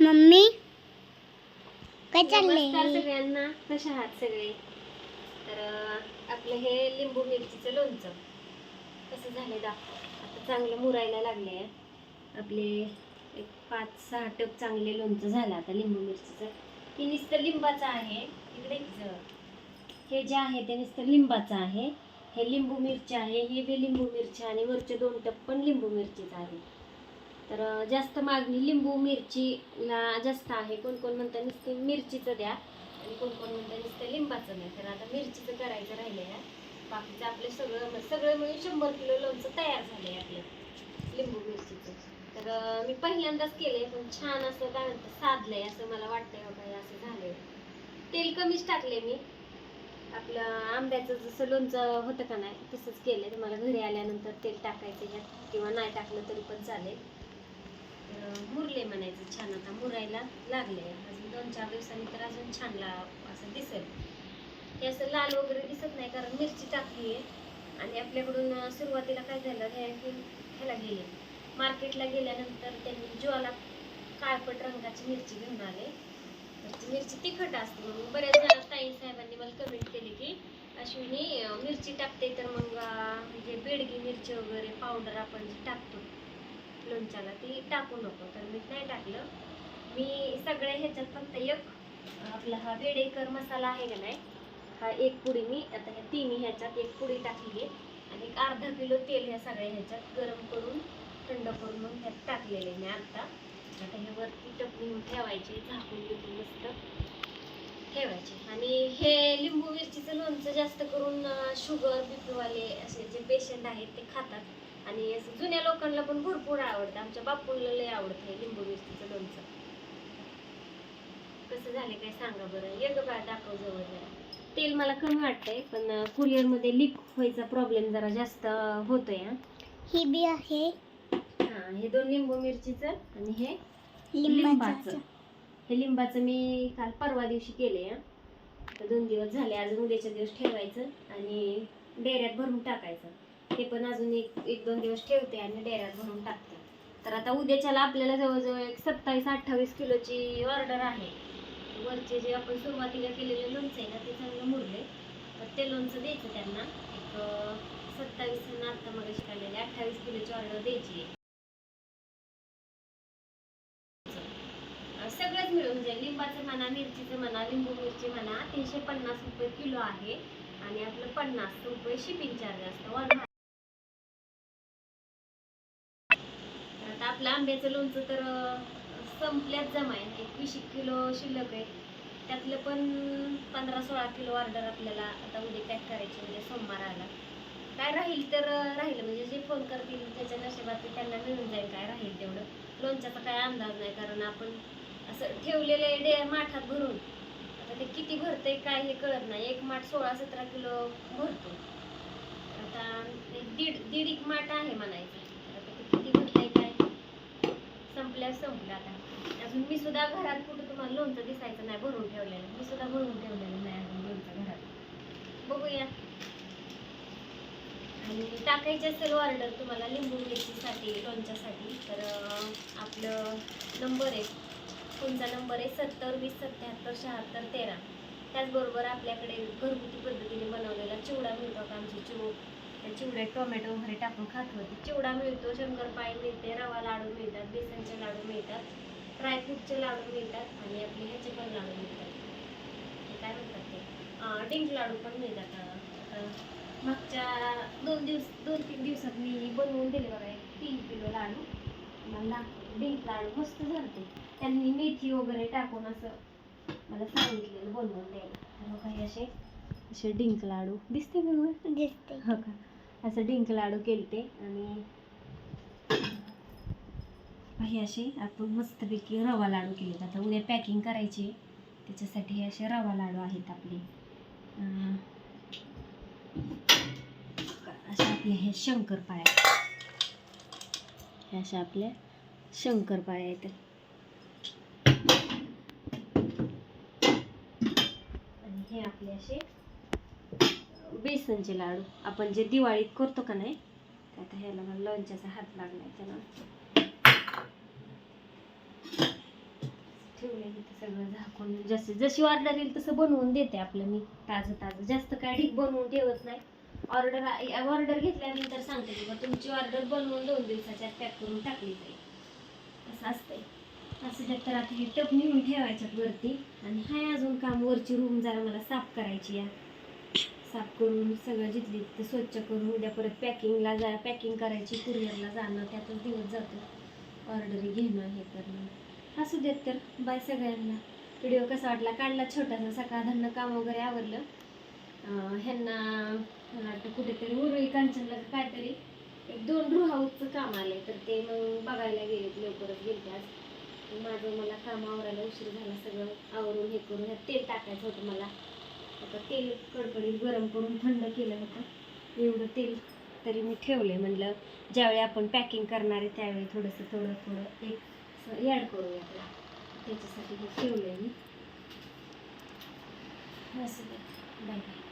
Mummy? काय नमस्कार चाललंय? सगळ्यांना. कशा आहात सगळे? तर अं, आपलं हे लिंबू मिरचीचं लोणचं. कसं झालंय दाखव. आता चांगलं मुरायला लागले आहे आपले एक पाच सहा टप चांगले लोणचं झालं आता लिंबू मिरचीचं. हे नुसतं लिंबाचं आहे. इकडे हे जे आहे ते नुसतं लिंबाचं आहे. हे लिंबू मिरची आहे. हे बी लिंबू मिरची आणि वरचे दोन टप पण लिंबू मिरचीचं आहे. तर जास्त मागणी लिंबू मिरचीला जास्त आहे. कोण कोण म्हणतं नुसते मिरचीचं द्या आणि कोण कोण म्हणतं नुसतं लिंबाचं नाही. तर आता मिरचीचं करायचं राहिलं आहे बाकीचं आपलं सगळं सगळं मिळून शंभर किलो लोणचं तयार झालं आहे आपलं लिंबू मिरचीचं. तर मी पहिल्यांदाच केलंय पण छान असं काय म्हणतं साधलंय असं मला वाटतंय बाबा हे असं झालंय. तेल कमीच टाकले मी. आपलं आंब्याचं जसं लोणचं होतं का नाही तसंच केलंय. तुम्हाला घरी आल्यानंतर तेल टाकायचं ह्यात किंवा नाही टाकलं तरी पण चालेल. तर मुरले म्हणायचं छान. आता मुरायला लागले. अजून दोन चार दिवसांनी तर अजून छान ला असं दिसेल. हे असं लाल वगैरे दिसत नाही कारण मिरची टाकली आहे. आणि आपल्याकडून सुरुवातीला काय झालं हे ह्याला गेले. मार्केटला गेल्यानंतर त्यांनी ज्वाला काळपट रंगाची मिरची घेऊन आले. तर ती मिरची तिखट असते म्हणून बऱ्याच जणांना ताई साहेबांनी मला कमेंट केली की अश्विनी मिरची टाकते तर मग म्हणजे बेडगी मिरची वगैरे पावडर आपण जी टाकतो लोणच्याला ती टाकू नको. तर मी नाही टाकलं. मी सगळ्या ह्याच्यात फक्त एक आपला हा वेडेकर मसाला आहे का नाही हा एक पुडी मी आता ह्या तिन्ही ह्याच्यात एक पुडी टाकली आहे आणि एक अर्धा किलो तेल ह्या सगळ्या ह्याच्यात गरम करून थंड करून मग ह्यात टाकलेले मी आता. आता हे वरती टपणी ठेवायचे झाकून बिकून मस्त. ठेवायचे. आणि हे लिंबू मिरचीचं लोणचं जास्त करून शुगर बीपीवाले असे जे पेशंट आहेत ते खातात. आणि असं जुन्या लोकांना पण भरपूर आवडतं. आमच्या बापूला लय आवडतं हे लिंबू मिरचीचं लोणचं. कसं झालं काय सांगा बरं? ये ग बाळ दाखव जवळ जरा. तेल मला कमी वाटतंय पण कुरिअरमध्ये लीक व्हायचा प्रॉब्लेम जरा जास्त होतोय हा. ही बी आहे. हा हे दोन लिंबू मिरचीचं आणि हे लिंबाचं. हे लिंबाचं मी काल परवा दिवशी केले तर दोन दिवस झाले अजून उद्याच्या दिवस ठेवायचं आणि डेऱ्यात भरून टाकायचं. ते पण अजून एक एक दोन दिवस ठेवते आणि डेऱ्यात भरून टाकते. तर आता उद्याच्याला आपल्याला जवळजवळ एक सत्तावीस अठ्ठावीस किलोची ऑर्डर आहे. वरचे जे आपण सुरुवातीला केलेले लोणचं आहे ना ते चांगलं मुरले. तर ते लोणचं द्यायचं त्यांना. एक सत्तावीस आत्ता आता मग काढलेले अठ्ठावीस किलोची ऑर्डर द्यायची आहे. सगळंच मिळून जाईल लिंबाचं म्हणा मिरचीचं म्हणा लिंबू मिरची म्हणा तीनशे पन्नास रुपये किलो आहे. आणि आपलं पन्नास रुपये शिपिंग चार्ज असतं. आपलं आंब्याचं लोणचं तर संपल्यात जमा एक वीस एक किलो शिल्लक आहे. त्यातलं पण पंधरा सोळा किलो ऑर्डर आपल्याला आता उद्या पॅक करायची म्हणजे सोमवार आला. काय राहील तर राहील. म्हणजे जे फोन करतील त्याच्या नशिबात ते त्यांना मिळून जाईल काय राहील तेवढं. लोणच्याचा काय अंदाज नाही कारण आपण असं ठेवलेले डे माठात भरून आता ते किती भरतंय काय हे कळत नाही. एक माठ सोळा सतरा किलो भरतो. आता एक दीड दीड एक माठ आहे म्हणायचं आता ते किती भरतंय काय संपल्या संपलं आता. अजून मी सुद्धा घरात कुठं तुम्हाला लोणचं दिसायचं नाही भरून ठेवलेलं. मी सुद्धा भरून ठेवलेलं नाही अजून लोणचं घरात. बघूया. आणि टाकायची असेल ऑर्डर तुम्हाला लिंबू मिरचीसाठी लोणच्यासाठी तर आपलं नंबर आहे. तुमचा नंबर आहे सत्तर वीस सत्याहत्तर शहात्तर तेरा. त्याचबरोबर आपल्याकडे घरगुती पद्धतीने बनवलेला चिवडा मिळतो का आमची चिव चिवडे टोमॅटो वगैरे टाकून खात होते. चिवडा मिळतो शंकरपाळी मिळते रवा लाडू मिळतात बेसनचे लाडू मिळतात ड्रायफ्रूटचे लाडू मिळतात आणि आपले ह्याचे पण लाडू मिळतात. काय म्हणतात ते? डिंक लाडू पण मिळतात. मागच्या दोन दिवस दोन तीन दिवसात मी बनवून दिले बघा एक तीन किलो लाडू. मला डिंक लाडू मस्त झाले त्यांनी मेथी वगैरे टाकून असं मला सांगितलेलं बनवून द्यायला. मग काही असे असे डिंक लाडू. दिसते बरोबर दिसते. हो का? असं डिंक लाडू केलते आणि हे असे आपण मस्तपैकी रवा लाडू केले आता उद्या पॅकिंग करायची त्याच्यासाठी हे असे रवा लाडू आहेत आपले. अं, अशा आपले हे शंकरपाळ्या हे अशा आपल्या शंकरपाळ्या आहेत. आणि हे आपले असे बेसनचे लाडू. आपण जे दिवाळीत करतो का नाही आता ह्याला मला लोणच्याचा हात लागलाय त्याला ठेवलंय इथे सगळं झाकून. जशी जशी ऑर्डर येईल तसं बनवून देते आपलं मी. ताजं ताजं. जास्त काय ढीक बनवून ठेवत नाही. ऑर्डर ऑर्डर घेतल्यानंतर सांगते की बा तुमची ऑर्डर बनवून दोन दिवसाच्या पॅक करून टाकली जाईल. असं असतंय. असं त्यात तर आता हे टप नेऊन ठेवायच्यात वरती. आणि हाय अजून काम वरची रूम जरा मला साफ करायची आहे. साफ करून सगळं जिथली तिथं स्वच्छ करून उद्या परत पॅकिंगला जा पॅकिंग करायची कुरिअरला जाणं त्यातच दिवस जातो. ऑर्डरी घेणं हे करणं. असू देत तर बाय सगळ्यांना. व्हिडिओ कसा वाटला? काढला छोटासा सकाळ धरणं काम वगैरे आवरलं. ह्यांना मला वाटतं कुठेतरी उरुळी कांचनला काहीतरी एक दोन रू काम आले तर ते मग बघायला गेले लवकरच गेले आज. माझं मला काम आवरायला उशीर झाला सगळं आवरून हे करून ह्यात तेल टाकायचं होतं मला. आता तेल कडकडीत गरम करून थंड केलं होतं. एवढं तेल तरी मी ठेवले म्हटलं ज्यावेळी आपण पॅकिंग करणार आहे त्यावेळी थोडंसं थोडं थोडं एक ॲड करूया त्याला. त्याच्यासाठी हे आहे मी. असं बाय बाय